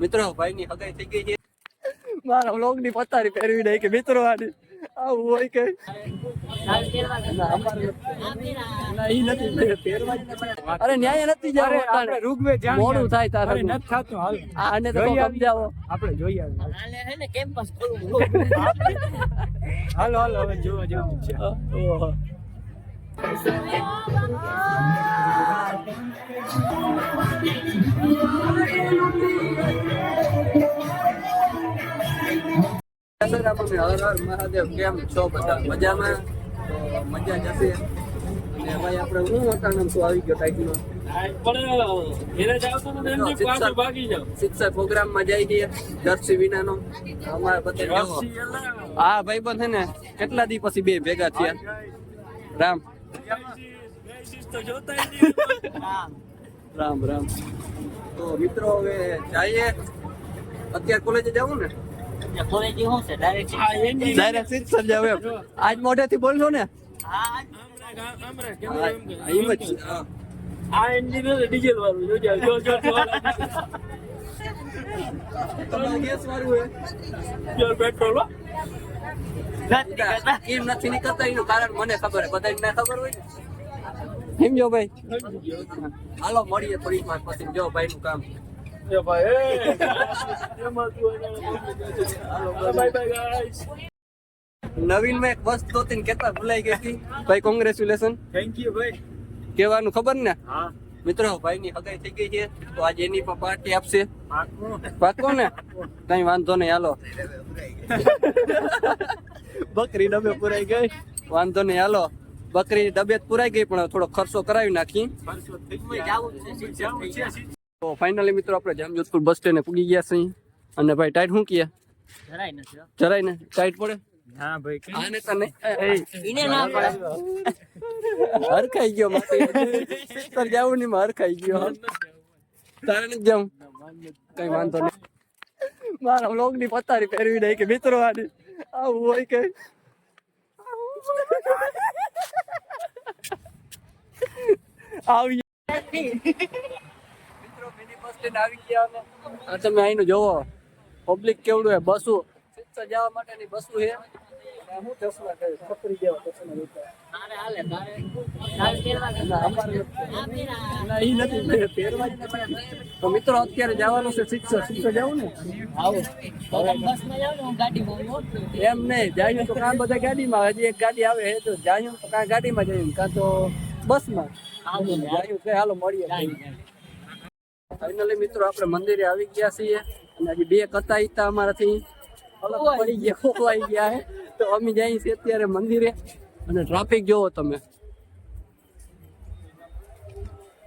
મિત્રો ભાઈ ની હગાઈ થઈ ગઈ છે. મારા વ્લોગની પથારી પહેરવી નહીં કે મિત્રો આની. આવું હોય કે. અરે ન્યાય નથી જવું આપણે રૂગવે જ્યાં મોડું થાય તારે. અરે નથી થતું હાલ. આને તો આવી. સમજાવો. આપણે જોઈ આવી હાલે હે ને કેમ્પસ ખોલવું. હાલો હાલો હવે જોવા જવું છે. ઓહો. હું. ભાઈ બંધ ને, કેટલા દી પછી બે ભેગા થયા? રામ. રામ રામ. તો મિત્રો, હવે જઈએ. અત્યારે કોલેજે જવું ને? કોલેજ શું છે? ડાયરેક્ટ ડાયરેક્ટ શિક્ષણ આજ મોઢેથી બોલશો ને? હા, એમ જ. હા. તમારે ગેસ વાળું હે. કેમ નથી નીકળતા. એનું કારણ મને ખબર હે બધાને ના ખબર હોય ને? જો ભાઈ. હાલો મળીએ થોડીક વાર પછી. જો ભાઈ નું કામ. નવીનમાં એક વસ્તુ દોતી ને કેતા ભૂલાઈ ગઈ હતી? ભાઈ કોંગ્રેચ્યુલેશન થેન્ક યુ ભાઈ. કેવાનું ખબર ને? હા. મિત્રો ભાઈ ની હગાઈ થઈ ગઈ છે તો આજે એની પણ પાર્ટી આપશે. પાકો. ને? કઈ વાંધો નહીં હાલો. બકરી ડબે પુરાઈ ગઈ. વાંધો નહીં હાલો. બકરી ડબે પુરાઈ ગઈ પણ થોડો ખર્ચો કરાવી નાખી. તો ફાઇનલી મિત્રો આપણે જામજોધપુર બસ સ્ટેન્ડ પૂગી ગયા છીએ. અને ભાઈ ટાઈટ શું કીએ જરાય નથી જરાય ને. ટાઈટ પડે? હા ભાઈ આને તને ઈને ના પડે. ગયો માટી. સિત્તેર જાવું ગયો. તારે નથી જાઉં કઈ વાંધો નહીં. મારા વ્લોગની પતારી પહેરવી નહીં કે મિત્રો આની. આવું હોય કે આવી. મિની આવી ગયા અમે. આ તમે અહીંનું જોવો. પબ્લિક કેવડું હે બસો. સિત્તેર જવા માટેની બસો છે. હું ચશ્મા કહે જેવા ચશ્મા. તો મિત્રો અત્યારે જવાનું છે શિક્ષક શિક્ષક જવું ને. એમ નહીં જાય તો કાં બધા ગાડીમાં? હજી એક ગાડી આવે તો જાય તો કાં ગાડીમાં જઈએ કાં તો બસમાં? આવું જાય હાલો મળીએ. ફાઇનલી મિત્રો આપણે મંદિરે આવી ગયા છીએ. અને હજી બે કથા ઈતા અમારાથી અલગ પડી ગયા ખોવાઈ ગયા હે તો અમે જઈએ છીએ અત્યારે મંદિરે. અને ટ્રાફિક જોવો તમે.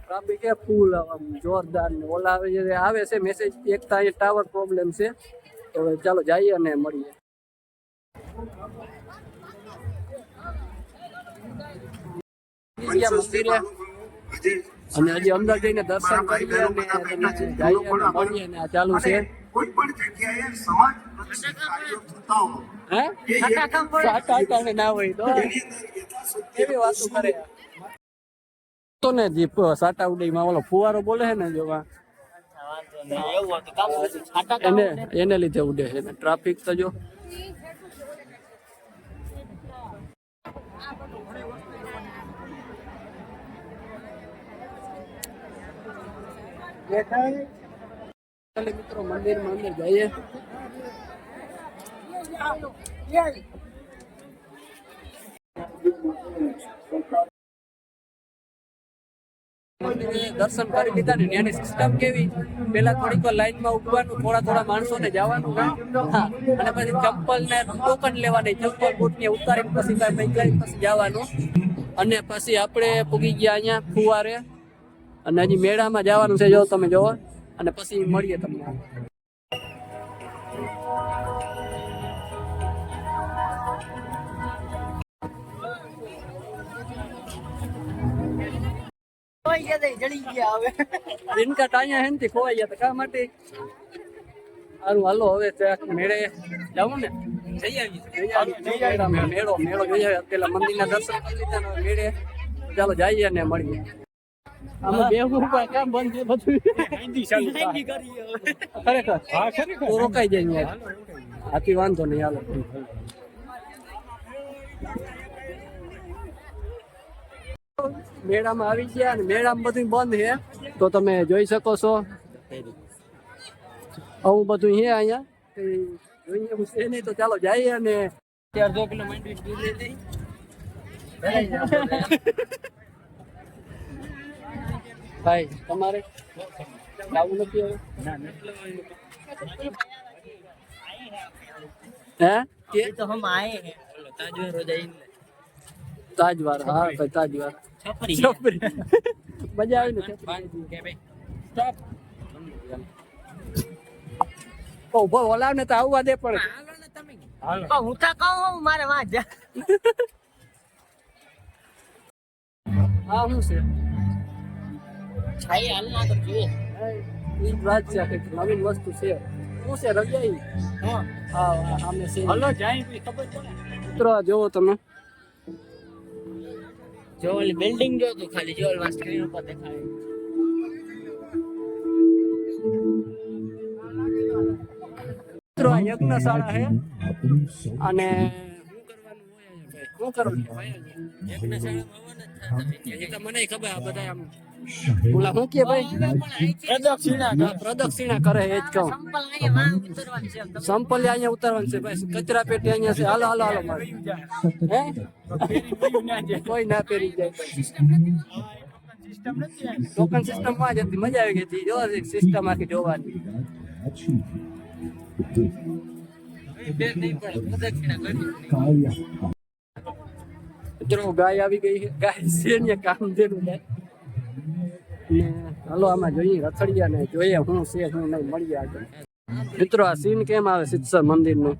ટ્રાફિક એ ફૂલ જોરદાર ને ઓલા આવે છે આવે છે મેસેજ એક તો અહીંયા ટાવર પ્રોબ્લેમ છે. તો ચાલો જઈએ અને મળીએ. મંદિરે. અને હજી અંદર જઈને દર્શન કરીએ અને જઈએ અને મળીએ અને આ ચાલુ છે. કોઈ પણ જગ્યાએ સમાજ હે? ના હોય તો. એવી વાતો કરે. તો ને જે સાટા ઉડઈમાં ઓલો ફુવારો બોલે છે ને જો આ, વાંધો નહીં. એવું હોય તો કામ કરશું. છાંટા કામ એને એને લીધે ઉડે છે ટ્રાફિક તો જો. ચાલો મિત્રો મંદિરમાં અંદર જઈએ. દર્શન કરી લીધા ને ત્યાંની સિસ્ટમ કેવી? પેલા થોડીક વાર લાઈનમાં ઉભવાનું, થોડા થોડા માણસો ને જવાનું. હા, અને પછી ચંપલ ને ટોકન લેવાની ચંપલ બૂટ ને ઉતારીને પછી કાંઈ પછી જવાનું. અને પછી આપણે પૂગી ગયા અહીંયા ફુવારે. અને હજી મેળામાં જવાનું છે, જો તમે જોવો. અને પછી મળીએ તમને. દિનકા ટાયા હે ને ખોવાઈ ગયા કા માટે? સારું હાલો, હવે મેળે જવું ને. જઈ મેળો મેળો જોઈ પેલા મંદિરના દર્શન મેળે. ચાલો, જઈએ ને, મળીએ. આમાં બેહવું પણ કામ બંધ બધું. ખરેખર. હા ખરેખર. રોકાઈ જાય આથી વાંધો નહીં હાલો. મેળામાં આવી ગયા અને મેળામાં બધું બંધ છે. તો તમે જોઈ શકો છો. આવું બધું છે અહીંયા. જોઈએ છે નહીં તો ચાલો જઈએ અને અડધો કિલો માંડવી ભાઈ તમારે લાવવું નથી હવે? હે? તો હમ આયે હે. તાજવાર રોજાઈન તાજવાર હા ભાઈ તાજવાર છપરી છપરી મજા આવી ને છપરી કે ભાઈ. સ્ટોપ. ઓ ઊભો ઓલાવ ને તો આવવા દે પણ. હાલો ને તમે. હાલો. હું તો કહું મારે વાંજા હા હું છે? છાઈ હાલમાં તો જોઈએ. એ જ વાત છે કે નવીન વસ્તુ છે. શું છે રજાઈ હા. હા અમે છે. હલો જાય ખબર પડે. મિત્રો જોવો તમે. જો ઓલી બિલ્ડિંગ જો તું ખાલી જો ઓલી સ્ક્રીન ઉપર દેખાય. મિત્રો આ યજ્ઞશાળા છે. અને શું કરવાનું હોય? એ તો મને ખબર આ બધા આમ ઓલા શું કે ભાઈ? પ્રદક્ષિણા પ્રદક્ષિણા કરે એ જ કહું. સંપલ અહીંયા ઉતારવાનું છે ભાઈ. કચરા પેટી અહીંયા છે. હાલો હાલો હાલો મારે. હે? કોઈ ના પહેરી જાય. ટોકન સિસ્ટમમાં જ હતી. મજા આવી ગઈ હતી. જો સિસ્ટમ આખી જોવાની. મિત્રો ગાય આવી ગઈ છે. ગાય છે ને કામ દેનું ને ને હાલો, આમાં જોઈએ, રથડિયા ને જોઈએ શું છે, હું નહીં, મળીએ આગળ. મિત્રો, આ સીન કેમ આવે સિદ્ધસર મંદિરનું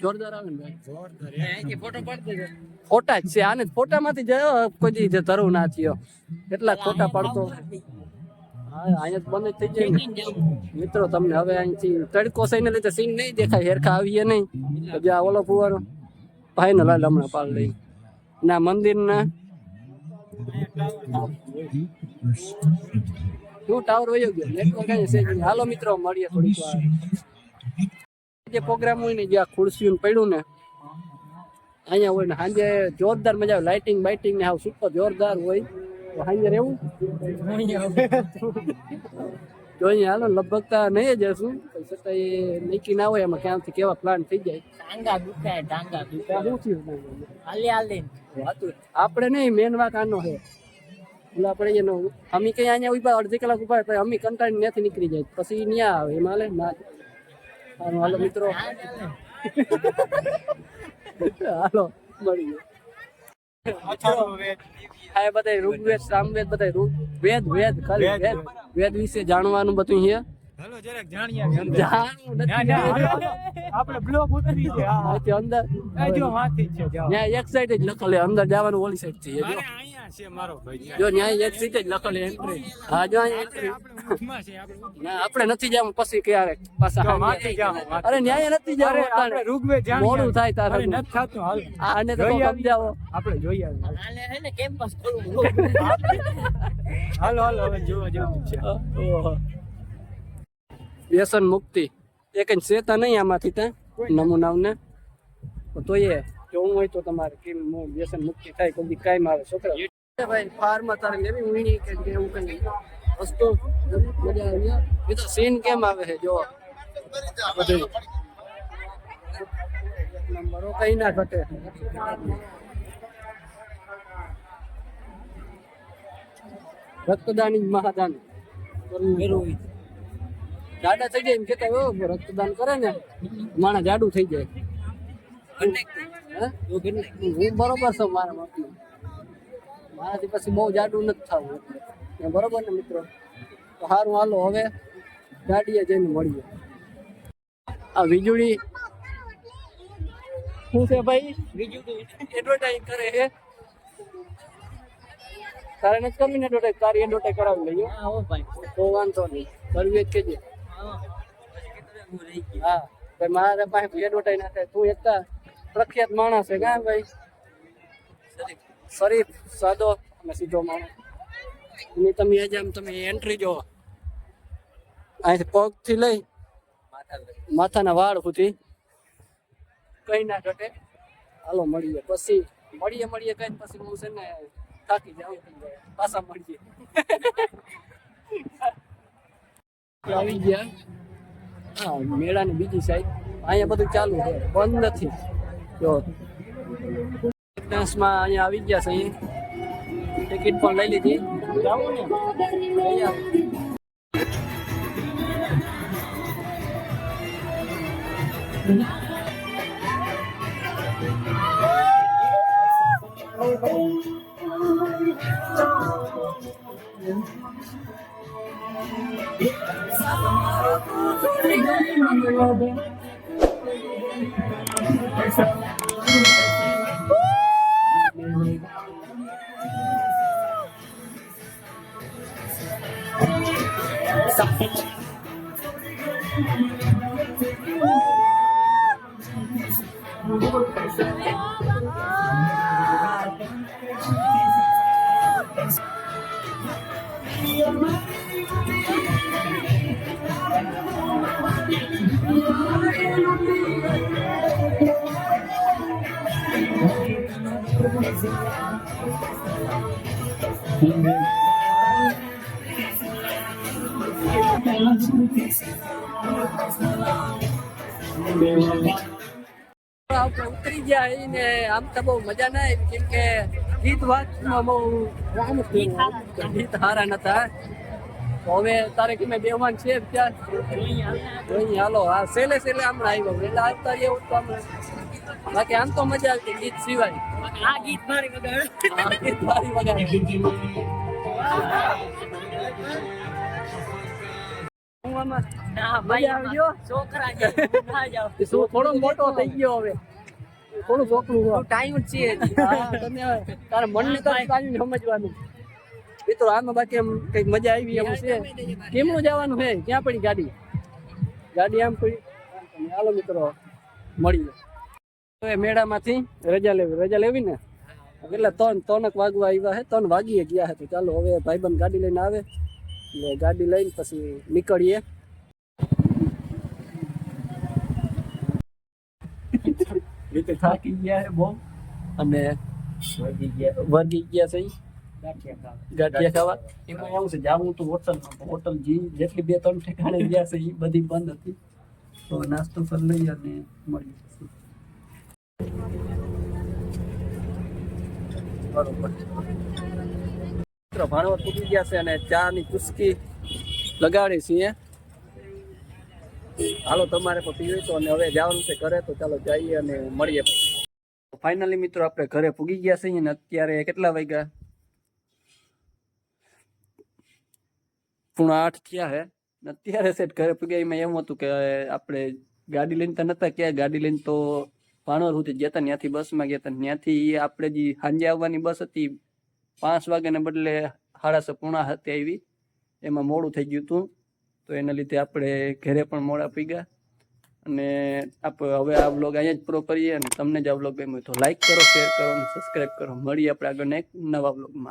જોરદાર આવે ને ભાઈ? ફોટો પાડી ફોટા જ છે, આને ફોટામાંથી જયો કોઈ જે ધરવું ના થયો. કેટલા ફોટા પાડતો. હા, અહીંયા બંધ થઈ જાય મિત્રો, તમને હવે અહીંથી તડકો સહીને લીધે સીન નહીં દેખાય, હેરખા આવીએ નહીં. તો આ ઓલો ફુવારો ફાઈનલ હાલ હમણાં પાલ લઈ. ના મંદિર ના શું ટાવર વયો ગયો. નેટવર્ક છે હાલો મિત્રો મળીએ થોડીક વાર. જે પ્રોગ્રામ હોય ને જ્યાં ખુરશીઓ પડ્યું ને અહીંયા હોય ને સાંજે જોરદાર મજા આવે. લાઇટિંગ બાઇટિંગ ને આવું સુપર જોરદાર હોય. તો સાંજે રહેવું? જોઈએ હાલો લગભગ તો નહીં જ હશું. છતાંય નીકળી ના હોય એમાં ક્યાંથી કેવા પ્લાન થઈ જાય. ટાંગા દુખાય ટાંગા દુખાય. શું થયું? હાલી હાલી. આપણે નહીં મેન વાત આનો છે. એટલે પડે એનો અમે કઈ અહીંયા ઊભા અડધી કલાક ઊભા પછી અમે કંટાળી ત્યાંથી નીકળી જાય. પછી ન્યા આવે એમાં લે ના હાલો મિત્રો. હાલો મળી ગયો. બધા ઋગ્વેદ સામવેદ બધા વેદ વેદ ખાલી વેદ, વેદ. વિશે જાણવાનું બધું છે હાલો જરાક જાણીએ જાણવું નથી. આપણે બ્લોક ઉતરી છે હા, હા. અંદર. આ જો વાંથી છે ત્યાં એક સાઈડ જ લખેલું અંદર જવાનું ઓલી સાઈડ જો. અરે અહીંયા છે મારો ભાઈ જો ન્યાય એક સીટ જ લખેલી એન્ટ્રી હા જો અહીંયા entry. આપણે ઊંઘમાં છે આપણે ના આપણે નથી જવું પછી ક્યારેક પાછા જો હાંજે. વાંથી જાઓ, વાંથી. અરે ન્યાય નથી જવું આપણે. મોડું થાય તારે નથી થતું હાલ. આને તો. સમજાવો. આપણે જોઈએ હાલે. હે ને કેમ્પસ ખોલવું. હાલો હાલો હવે જોવા જવું છે. ઓહો. વ્યસન મુક્તિ. એ કઈ શેતા નહીં આમાંથી ત્યાં નમૂનાઓને. તો એ જોવું હોય તો તમારે કેમ નો વ્યસન મુક્તિ થાય કોઈ દી કાંઈ આવે છોકરા. એ ભાઈ ફાર્મમાં તારે લેવી ઊંઘી કે કે એવું કઈ વસ્તુ મજા આવી એ તો સીન કેમ આવે છે જો બધું. નંબરો કઈ ના ઘટે. રક્તદાન જ મહાદાન. કરવું જરૂરી જાડા થઈ જાય એમ કેતા હોય, "ઓ, રક્તદાન કરે ને માણસ જાડું થઈ જાય. હે? હું બરોબર છું મારા મતમાં મારાથી પછી બહુ જાડું નથી થવું. બરોબર ને મિત્રો? તો સારું હાલો હવે ગાડીએ જઈને મળીએ. આ વીજળી શું છે ભાઈ? તો એડવર્ટાઈઝ કરે છે? તારે નથી કરવી ને એડવર્ટાઈઝ તારી એડવર્ટાઈઝ કરાવી લઈએ. હા ભાઈ. તો વાંધો નહીં. કરવી જ કેજે મારા પાસે એડવર્ટાઈઝ ના તું એક પ્રખ્યાત માણસ છે, કા ભાઈ? શરીફ, સાદો અને સીધો માણસ. એની તમે આજે આમ તમે એન્ટ્રી જો, અહીંથી પગથી લઈ માથાના વાળ સુધી કઈ ના ઘટે. હાલો, મળીએ. પછી મળીએ મળીએ કઈ, પછી હું છે ને થાકી જાઉં. પાછા મળીએ. આવી ગયા. હા, મેળાની બીજી સાઈડ અહીંયા બધું ચાલુ છે. બંધ નથી. જો. ડાન્સમાં અહીંયા આવી ગયા છે ટિકિટ પણ લઈ લીધી. જાવું ને. અહીંયા આપણે ઉતરી ગયા અહીં ને આમ તો બહુ મજા ના આવી કેમ કે ગીત વાતમાં બહુ ગીત હારા નતા. હવે તારે કે મેં બેવાન છે ત્યાં? જોઈએ હાલો હા સેલે સેલે હમણાં આવ્યો. એટલે આવતા એવું તો આમ બાકી આમ તો મજા આવતી ગીત સિવાય. આ ગીત મારી વગાડ. આ ગીત મારી વગાડી. ના ભાઈ છોકરા થોડો મોટો થઈ ગયો હવે. થોડું ચોકડું હોય. ટાઈમ જ છે તારા મનને તો કાંઈ સમજવાનું. મિત્રો આમાં બાકી એમ કંઈક મજા આવી એમ છે. કેમનું જવાનું છે? ક્યાં પડી ગાડી? ગાડી આમ પડી. હાલો મિત્રો મળીએ. એ મેળામાંથી રજા લેવી. રજા લેવી ને? એટલે ત્રણ ત્રણક વાગવા આવ્યા છે. ત્રણ વાગીએ ગયા છે. તો ચાલો હવે ભાઈબંધ ગાડી લઈને આવે. એટલે ગાડી લઈને પછી નીકળીએ. રીતે થાકી ગયા છે બહુ. અને વર્ગી ગયા છે ગાંઠિયા ખાવા. એમાં એવું છે જાવું તો હોટલ હોટલ જી જેટલી બે ત્રણ ઠેકાણે ગયા છે એ બધી બંધ હતી. તો નાસ્તો કરી લઈ અને મળી બરોબર. ભાણવર તૂટી ગયા છે અને ચા ની ચુસ્કી લગાડી છીએ હાલો, તમારે પણ પીવી તો, અને હવે જવાનું છે ઘરે, તો ચાલો જઈએ અને મળીએ ફાઇનલી મિત્રો, આપણે ઘરે પૂગી ગયા છીએ ને અત્યારે કેટલા વાગ્યા? પૂણા આઠ થયા હે. ને અત્યારે સેટ ઘરે પૂગ્યા, એમાં એમ હતું કે આપણે ગાડી લઈને તો નતા ક્યાં ગાડી લઈને તો ભાણવર સુધી જતા ત્યાંથી બસમાં ગયા હતા ત્યાંથી આપણે જે સાંજે આવવાની બસ હતી, પાંચ વાગ્યાને બદલે સાડા છ પૂણા હતી આવી. એમાં મોડું થઈ ગયું હતું. તો એના લીધે આપણે ઘરે પણ મોડા પી ગયા અને આપણે હવે આ બ્લોગ અહીંયા જ પૂરો કરીએ અને તમને જ આ બ્લોગ ગમ્યો તો લાઈક કરો શેર કરો અને સબસ્ક્રાઈબ કરો. મળીએ આપણે આગળ એક નવા બ્લોગમાં